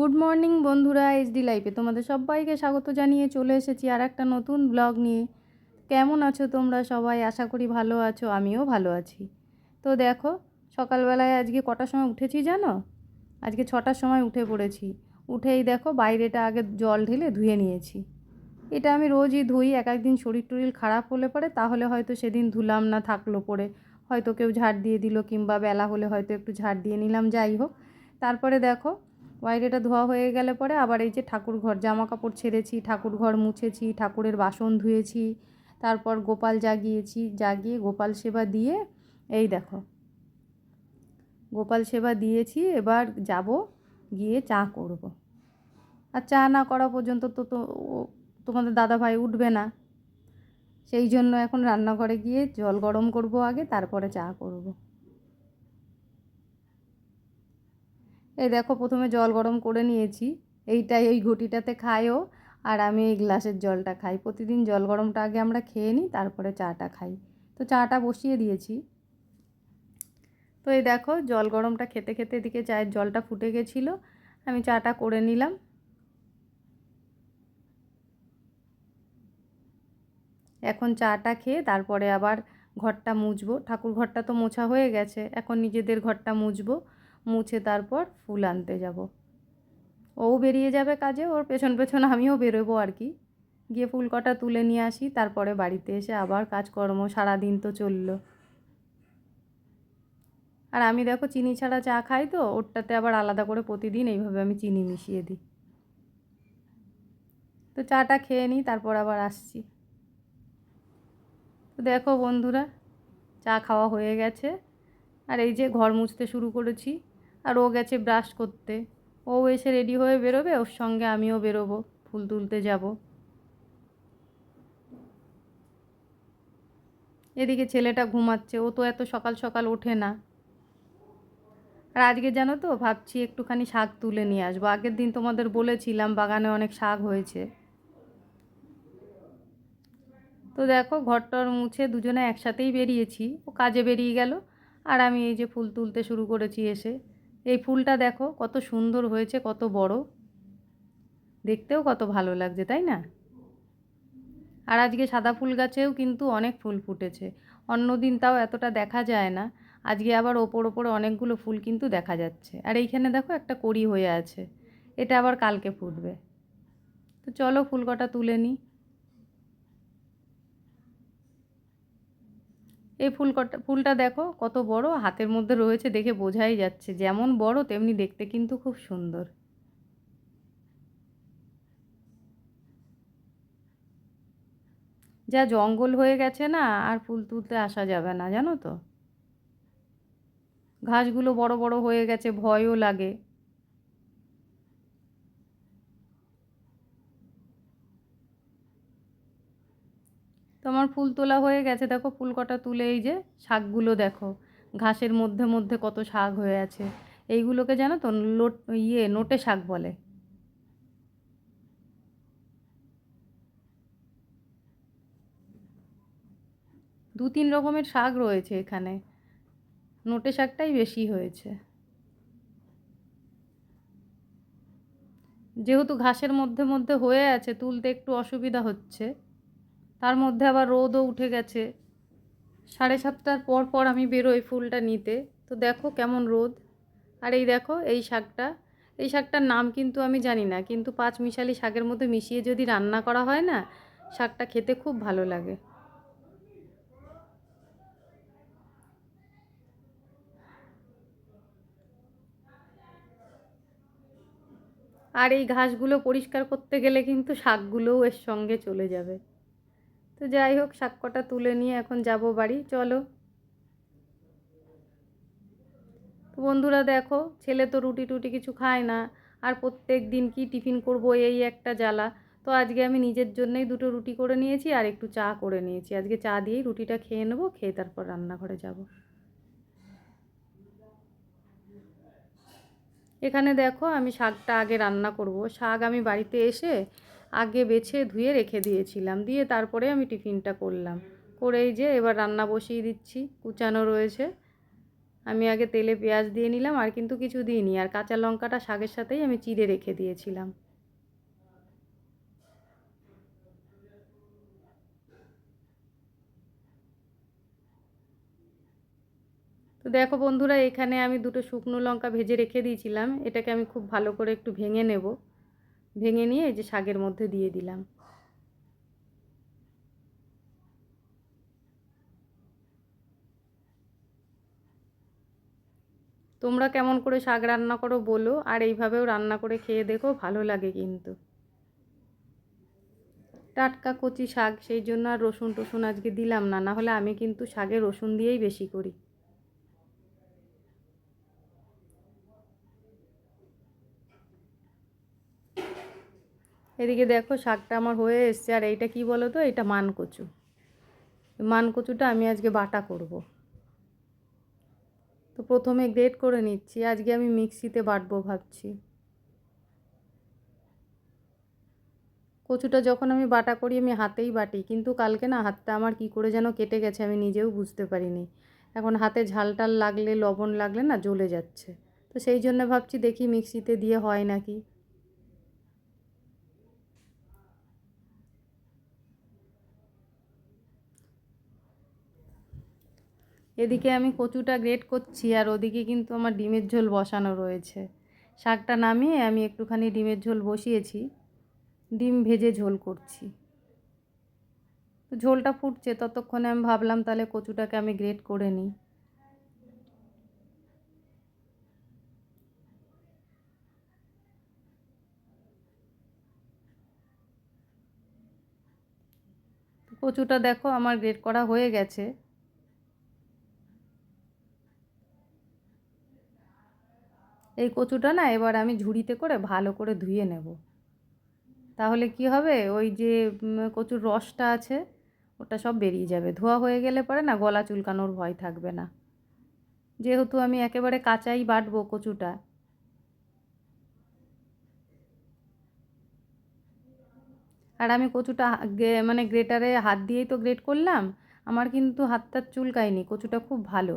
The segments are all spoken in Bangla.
গুড মর্নিং বন্ধুরা এইচডি লাইফে তোমাদের সবাইকে স্বাগত জানিয়ে চলে এসেছি আর একটা নতুন ব্লগ নিয়ে। কেমন আছো তোমরা সবাই? আশা করি ভালো আছো, আমিও ভালো আছি। তো দেখো, সকালবেলায় আজকে কটার সময় উঠেছি জানো? আজকে ছটার সময় উঠে পড়েছি। উঠেই দেখো বাইরেটা আগে জল ঢেলে ধুয়ে নিয়েছি। এটা আমি রোজই ধুই, এক একদিন শরীর টরির খারাপ হলে পরে, তাহলে হয়তো সেদিন ধুলাম না, থাকল পরে হয়তো কেউ ঝাড় দিয়ে দিল, কিংবা বেলা হলে হয়তো একটু ঝাড় দিয়ে নিলাম, যাই হোক। তারপরে দেখো বাইরেটা ধোয়া হয়ে গেলে পরে আবার এই যে ঠাকুর ঘর জামা কাপড় ছেড়েছি, ঠাকুর ঘর মুছেছি, ঠাকুরের বাসন ধুয়েছি, তারপর গোপাল জাগিয়েছি, জাগিয়ে গোপাল সেবা দিয়ে, এই দেখো। গোপাল সেবা দিয়েছি, এবার যাব গিয়ে চা করব। আর চা না করা পর্যন্ত তো তো তোমাদের দাদা ভাই উঠবে না। সেই জন্য এখন রান্নাঘরে গিয়ে জল গরম করব আগে, তারপরে চা করব। এই দেখো প্রথমে জল গরম করে নিয়েছি। এইটাই ওই ঘটিটাতে খায়ও আর আমি এই গ্লাসের জলটা খাই। প্রতিদিন জল গরমটা আগে আমরা খেয়ে নিই, তারপরে চাটা খাই। তো চাটা বসিয়ে দিয়েছি। তো এই দেখো জল গরমটা খেতে খেতে এদিকে চায়ের জলটা ফুটে গেছিল। আমি চাটা করে নিলাম। এখন চাটা খেয়ে তারপরে আবার ঘরটা মুছবো। ঠাকুর ঘরটা তো মোছা হয়ে গেছে। এখন নিজেদের ঘরটা মুছবো। মুছে তারপর ফুল আনতে যাব। ও বেরিয়ে যাবে কাজে, ওর পেছন পেছন আমিও বেরোবো আর কি। গিয়ে ফুল কটা তুলে নিয়ে আসি, তারপরে বাড়িতে এসে আবার কাজকর্ম, সারাদিন তো চলল। আর আমি দেখো চিনি ছাড়া চা খাই তো, ওরটাতে আবার আলাদা করে প্রতিদিন এইভাবে আমি চিনি মিশিয়ে দিই। তো চাটা খেয়ে নিই, তারপর আবার আসছি। তো দেখো বন্ধুরা, চা খাওয়া হয়ে গেছে। আর এই যে ঘর মুছতে শুরু করেছি আর ও গেছে ব্রাশ করতে। ও এসে রেডি হয়ে বেরোবে, ওর সঙ্গে আমিও বেরোবো, ফুল তুলতে যাব। এদিকে ছেলেটা ঘুমাচ্ছে, ও তো এত সকাল সকাল ওঠে না। আর আজকে জানো তো, ভাবছি একটুখানি শাক তুলে নিয়ে আসব। আগের দিন তোমাদের বলেছিলাম, বাগানে অনেক শাক হয়েছে। তো দেখো, ঘরটর মুছে দুজনে একসাথেই বেরিয়েছি। ও কাজে বেরিয়ে গেল, আর আমি এই যে ফুল তুলতে শুরু করেছি এসে। এই ফুলটা দেখো, কত সুন্দর হয়েছে, কত বড়। দেখতেও কত ভালো লাগছে, তাই না? আর আজকে সাদা ফুল গাছেও কিন্তু অনেক ফুল ফুটেছে। অন্য দিন তাও এতটা দেখা যায় না। আজকে আবার ওপর ওপরে অনেকগুলো ফুল কিন্তু দেখা যাচ্ছে। আর এইখানে দেখো একটা কড়ি হয়ে আছে। এটা আবার কালকে ফুটবে। তো চলো ফুল কটা তুলে নিই। এই ফুল ফুলটা দেখো কত বড়, হাতের মধ্যে রয়েছে দেখে বোঝাই যাচ্ছে। যেমন বড়, তেমনি দেখতে কিন্তু খুব সুন্দর। যা জঙ্গল হয়ে গেছে না, আর ফুল তুলতে আসা যাবে না, জানো তো? ঘাসগুলো বড় বড় হয়ে গেছে, ভয়ও লাগে। তো আমার ফুল তোলা হয়ে গেছে। দেখো ফুল কটা তুলে এই যে শাকগুলো দেখো। ঘাসের মধ্যে মধ্যে কত শাক হয়ে আছে। এইগুলোকে জানো তো লোট ইয়ে নোটে শাক বলে। দু তিন রকমের শাক রয়েছে এখানে। নোটে শাকটাই বেশি হয়েছে। যেহেতু ঘাসের মধ্যে মধ্যে হয়ে আছে, তুলতে একটু অসুবিধা হচ্ছে। তার মধ্যে আবার রোদও উঠে গেছে। সাড়ে সাতটার পর পর আমি বেরোই ফুলটা নিতে। তো দেখো কেমন রোদ। আর এই দেখো, এই শাকটা। এই শাকটার নাম কিন্তু আমি জানি না, কিন্তু পাঁচ মিশালি শাকের মধ্যে মিশিয়ে যদি রান্না করা হয় না, শাকটা খেতে খুব ভালো লাগে। আর এই ঘাসগুলো পরিষ্কার করতে গেলে কিন্তু শাকগুলোও এর সঙ্গে চলে যাবে। তো যাই হোক, শাক কটা তুলে নিয়ে এখন যাব বাড়ি। চলো। তো বন্ধুরা দেখো, ছেলে তো রুটি টুটি কিছু খায় না, আর প্রত্যেক দিন কি টিফিন করব এই একটা জ্বালা। তো আজকে আমি নিজের জন্যই দুটো রুটি করে নিয়েছি আর একটু চা করে নিয়েছি। আজকে চা দিয়েই রুটিটা খেয়ে নেব, খেয়ে তারপর রান্নাঘরে যাব। এখানে দেখো, আমি শাকটা আগে রান্না করব। শাক আমি বাড়িতে এসে আগে বেছে ধুয়ে রেখে দিয়েছিলাম। দিয়ে তারপরে আমি টিফিনটা করলাম। করেই যে এবার রান্না বসিয়ে দিচ্ছি, কুচানো রয়েছে। আমি আগে তেলে পেঁয়াজ দিয়ে নিলাম, আর কিন্তু কিছু দিইনি। আর কাঁচা লঙ্কাটা শাকের সাথেই আমি চিড়ে রেখে দিয়েছিলাম। তো দেখো বন্ধুরা, এখানে আমি দুটো শুকনো লঙ্কা ভেজে রেখে দিয়েছিলাম। এটাকে আমি খুব ভালো করে একটু ভেঙে নেব। ভেঙে নিয়ে এই যে শাকের মধ্যে দিয়ে দিলাম। তোমরা কেমন করে শাক রান্না করো বলো, আর এইভাবেও রান্না করে খেয়ে দেখো, ভালো লাগে কিন্তু। টাটকা কচি শাক, সেই জন্য আর রসুন টসুন আজকে দিলাম না না হলে আমি কিন্তু শাকে রসুন দিয়েই বেশি করি। এদিকে দেখো শাকটা আমার হয়ে এসছে, আর এইটা কি বলো তো? এটা মানকচু। মানকচুটা আমি আজকে বাটা করব। তো প্রথমে গ্রেট করে নিচ্ছি, আজকে আমি মিক্সিতে বাটবো ভাবছি। কচুটা যখন আমি বাটা করি, আমি হাতেই বাটি, কিন্তু কালকে না হাতটা আমার কি করে যেন কেটে গেছে আমি নিজেও বুঝতে পারিনি। এখন হাতে ঝাল টাল লাগলে, লবণ লাগলে না জ্বলে যাচ্ছে। তো সেই জন্য ভাবছি দেখি মিক্সিতে দিয়ে হয় নাকি। এদিকে আমি কচুটা গ্রেট করছি আর ওদিকে কিন্তু আমার ডিমের ঝোল বসানো রয়েছে। শাকটা নামিয়ে আমি একটুখানি ডিমের ঝোল বসিয়েছি। ডিম ভেজে ঝোল করছি। তো ঝোলটা ফুটছে, ততক্ষণে আমি ভাবলাম তাহলে কচুটাকে আমি গ্রেট করে নিই। কচুটা দেখো আমার গ্রেট করা হয়ে গেছে। এই কচুটা না এবার আমি ঝুড়িতে করে ভালো করে ধুয়ে নেব। তাহলে কি হবে? ওই যে কচুর রসটা আছে, ওটা সব বেরিয়ে যাবে। ধোয়া হয়ে গেলে পরে না গলা চুলকানোর ভয় থাকবে না। যেহেতু আমি একেবারে কাঁচাই বাটবো কচুটা। আর আমি কচুটা মানে গ্রেটারে হাত দিয়েই তো গ্রেট করলাম, আমার কিন্তু হাতটা চুলকায়নি, কচুটা খুব ভালো।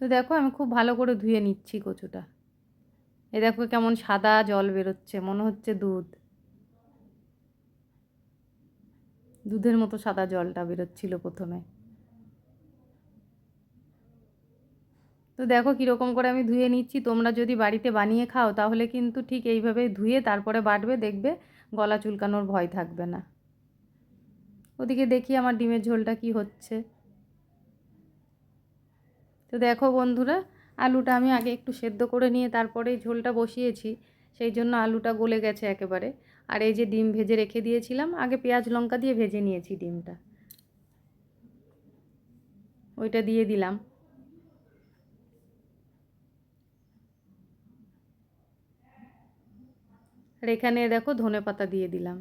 তো দেখো আমি খুব ভালো করে ধুয়ে নিচ্ছি কচুটা। এ দেখো কেমন সাদা জল বেরোচ্ছে, মনে হচ্ছে দুধ। দুধের মতো সাদা জলটা বেরোচ্ছিল প্রথমে। তো দেখো কীরকম করে আমি ধুয়ে নিচ্ছি, তোমরা যদি বাড়িতে বানিয়ে খাও তাহলে কিন্তু ঠিক এইভাবে ধুয়ে তারপরে বাটবে, দেখবে গলা চুলকানোর ভয় থাকবে না। ওদিকে দেখি আমার ডিমের ঝোলটা কি হচ্ছে। তো দেখো বন্ধুরা, আলুটা আমি আগে একটু সেদ্ধ করে নিয়ে তারপরে ঝোলটা বসিয়েছি, সেই জন্য আলুটা গলে গেছে একেবারে। আর এই যে ডিম ভেজে রেখে দিয়েছিলাম, আগে পেঁয়াজ লঙ্কা দিয়ে ভেজে নিয়েছি ডিমটা। ওইটা দিয়ে দিলাম। আর এখানে দেখো ধনে পাতা দিয়ে দিলাম।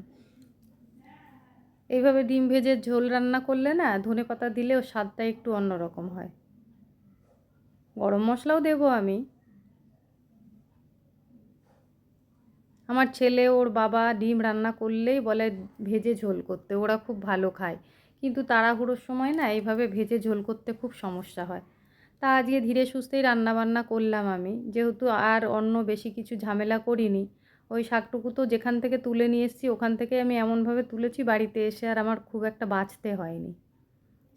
এইভাবে ডিম ভেজে ঝোল রান্না করলে না, ধনে পাতা দিলেও স্বাদটা একটু অন্যরকম হয়। গরম মশলাও দেব আমি। আমার ছেলে, ওর বাবা ডিম রান্না করলেই বলে ভেজে ঝোল করতে, ওরা খুব ভালো খায়। কিন্তু তাড়াহুড়োর সময় না এইভাবে ভেজে ঝোল করতে খুব সমস্যা হয়। তা আজকে ধীরে সুস্থেই রান্না বান্না করলাম আমি। যেহেতু আর অন্য বেশি কিছু ঝামেলা করিনি, ওই শাকটুকু তো যেখান থেকে তুলে নিয়ে এসেছি, ওখান থেকে আমি এমনভাবে তুলেছি বাড়িতে এসে আর আমার খুব একটা বাঁচতে হয়নি।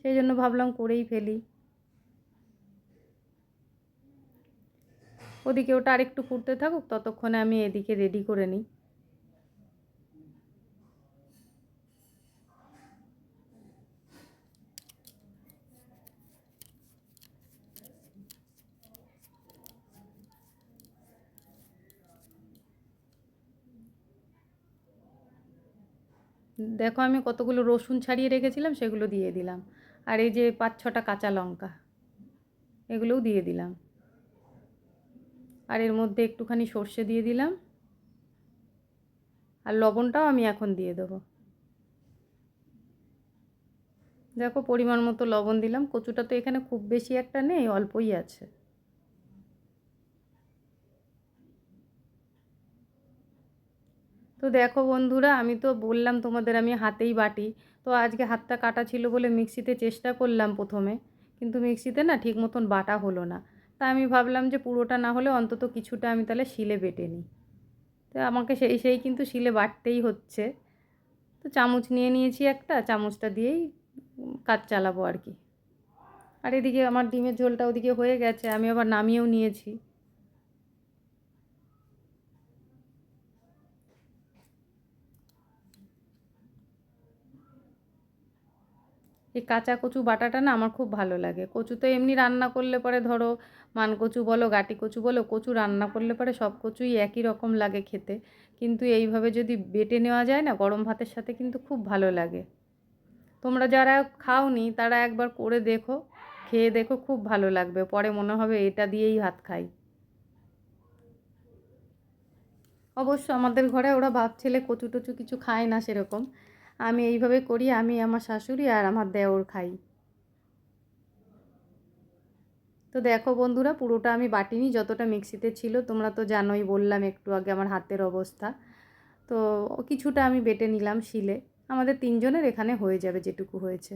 সেই জন্য ভাবলাম করেই ফেলি। ওদিকে ওটা আরেকটু ফুটতে থাকুক, ততক্ষণে আমি এদিকে রেডি করে নিই। দেখো আমি কতগুলো রসুন ছাড়িয়ে রেখেছিলাম, সেগুলো দিয়ে দিলাম। আর এই যে পাঁচ ছটা কাঁচা লঙ্কা, এগুলোও দিয়ে দিলাম। আর এর মধ্যে একটুখানি সর্ষে দিয়ে দিলাম। আর লবণটাও আমি এখন দিয়ে দেবো। দেখো পরিমাণ মতো লবণ দিলাম। কচুটা তো এখানে খুব বেশি একটা নেই, অল্পই আছে। তো দেখো বন্ধুরা, আমি তো বললাম তোমাদের আমি হাতেই বাটি। তো আজকে হাতটা কাটা ছিল বলে মিক্সিতে চেষ্টা করলাম প্রথমে। কিন্তু মিক্সিতে না ঠিক মতন বাটা হলো না। তা আমি ভাবলাম যে পুরোটা না হলে অন্তত কিছুটা আমি তাহলে শিলে বেটে নিই। তো আমাকে সেই সেই কিন্তু শিলে বাটতেই হচ্ছে। তো চামচ নিয়ে নিয়েছি একটা, চামচটা দিয়েই কাজ চালাবো আর কি। আর এদিকে আমার ডিমের ঝোলটা ওদিকে হয়ে গেছে, আমি আবার নামিয়েও নিয়েছি। এই কাঁচা কচু বাটাটা না আমার খুব ভালো লাগে। কচু তো এমনি রান্না করলে পরে ধরো মান কচু বলো, গাটি কচু বলো, কচু রান্না করলে পরে সব কচুই একই রকম লাগে খেতে। কিন্তু এইভাবে যদি বেটে নেওয়া যায় না, গরম ভাতের সাথে কিন্তু খুব ভালো লাগে। তোমরা যারা খাওনি, তারা একবার করে দেখো, খেয়ে দেখো খুব ভালো লাগবে। পরে মনে হবে এটা দিয়েই ভাত খাই। অবশ্য আমাদের ঘরে ওরা বাপ ছেলে কচু টচু কিছু খায় না সেরকম। আমি এইভাবে করি, আমি আমার শাশুড়ি আর আমার দেওর খাই। তো দেখো বন্ধুরা, পুরোটা আমি বাটিনি, যতটা মিক্সিতে ছিল, তোমরা তো জানোই, বললাম একটু আগে আমার হাতের অবস্থা। তো কিছুটা আমি বেটে নিলাম শিলে, আমাদের তিনজনের এখানে হয়ে যাবে যেটুকু হয়েছে।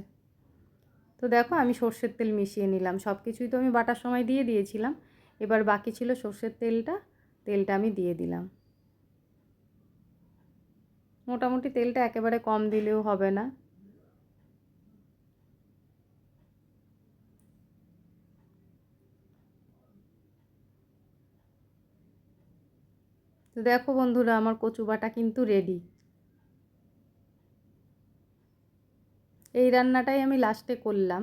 তো দেখো আমি সর্ষের তেল মিশিয়ে নিলাম সব কিছুই তো আমি বাটার সময় দিয়ে দিয়েছিলাম, এবার বাকি ছিল সর্ষের তেলটা তেলটা আমি দিয়ে দিলাম। মোটামুটি তেলটা একেবারে কম দিলেও হবে না। তো দেখো বন্ধুরা, আমার কচু বাটা কিন্তু রেডি এই রান্নাটাই আমি লাস্টে করলাম।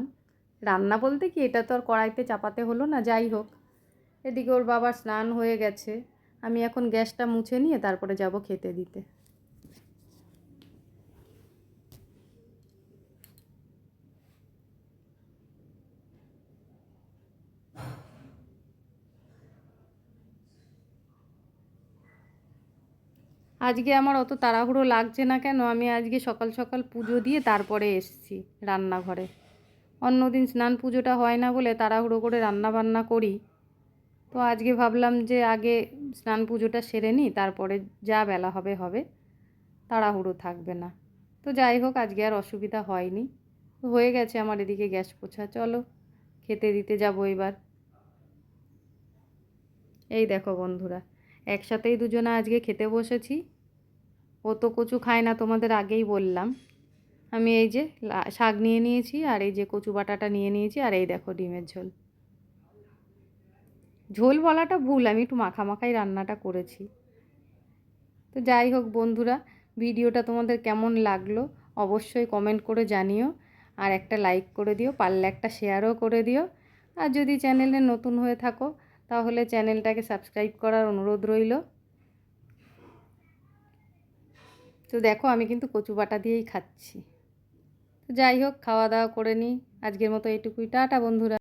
রান্না বলতে কি, এটা তো আর কড়াইতে চাপাতে হলো না, যাই হোক। এদিকে ওর বাবার স্নান হয়ে গেছে। আমি এখন গ্যাসটা মুছে নিয়ে তারপরে যাব খেতে দিতে। আজকে আমার অত তাড়াহুড়ো লাগছে না কেন? আমি আজকে সকাল সকাল পুজো দিয়ে তারপরে এসছি রান্নাঘরে। অন্যদিন স্নান পুজোটা হয় না বলে তাড়াহুড়ো করে রান্না বান্না করি। তো আজকে ভাবলাম যে আগে স্নান পুজোটা সেরে নিই, তারপরে যা বেলা হবে হবে। তাড়াহুড়ো থাকবে না। তো যাই হোক, আজকে আর অসুবিধা হয়নি। হয়ে গেছে আমার এদিকে গ্যাস পোছা। চলো, খেতে দিতে যাব এবার। এই দেখো বন্ধুরা একসাথেই দুজনে আজকে খেতে বসেছি। ও তো কচু খায় না তোমাদের আগেই বললাম। আমি এই যে শাক নিয়ে নিয়েছি আর এই যে কচু বাটাটা নিয়ে নিয়েছি আর এই দেখো ডিমের ঝোল। ঝোল বলাটা ভুল, আমি একটু মাখামাখাই রান্নাটা করেছি। তো যাই হোক বন্ধুরা, ভিডিওটা তোমাদের কেমন লাগল অবশ্যই কমেন্ট করে জানিও। আর একটা লাইক করে দিও, পারলে একটা শেয়ারও করে দিও। আর যদি চ্যানেলে নতুন হয়ে থাকো তাহলে চ্যানেলটাকে সাবস্ক্রাইব করার অনুরোধ রইল। তো দেখো, আমি কিন্তু কচু বাটা দিয়েই খাচ্ছি। তো যাই হোক, খাওয়া দাওয়া করে নিই। আজকের মতো এটুকুই। টাটা বন্ধুরা।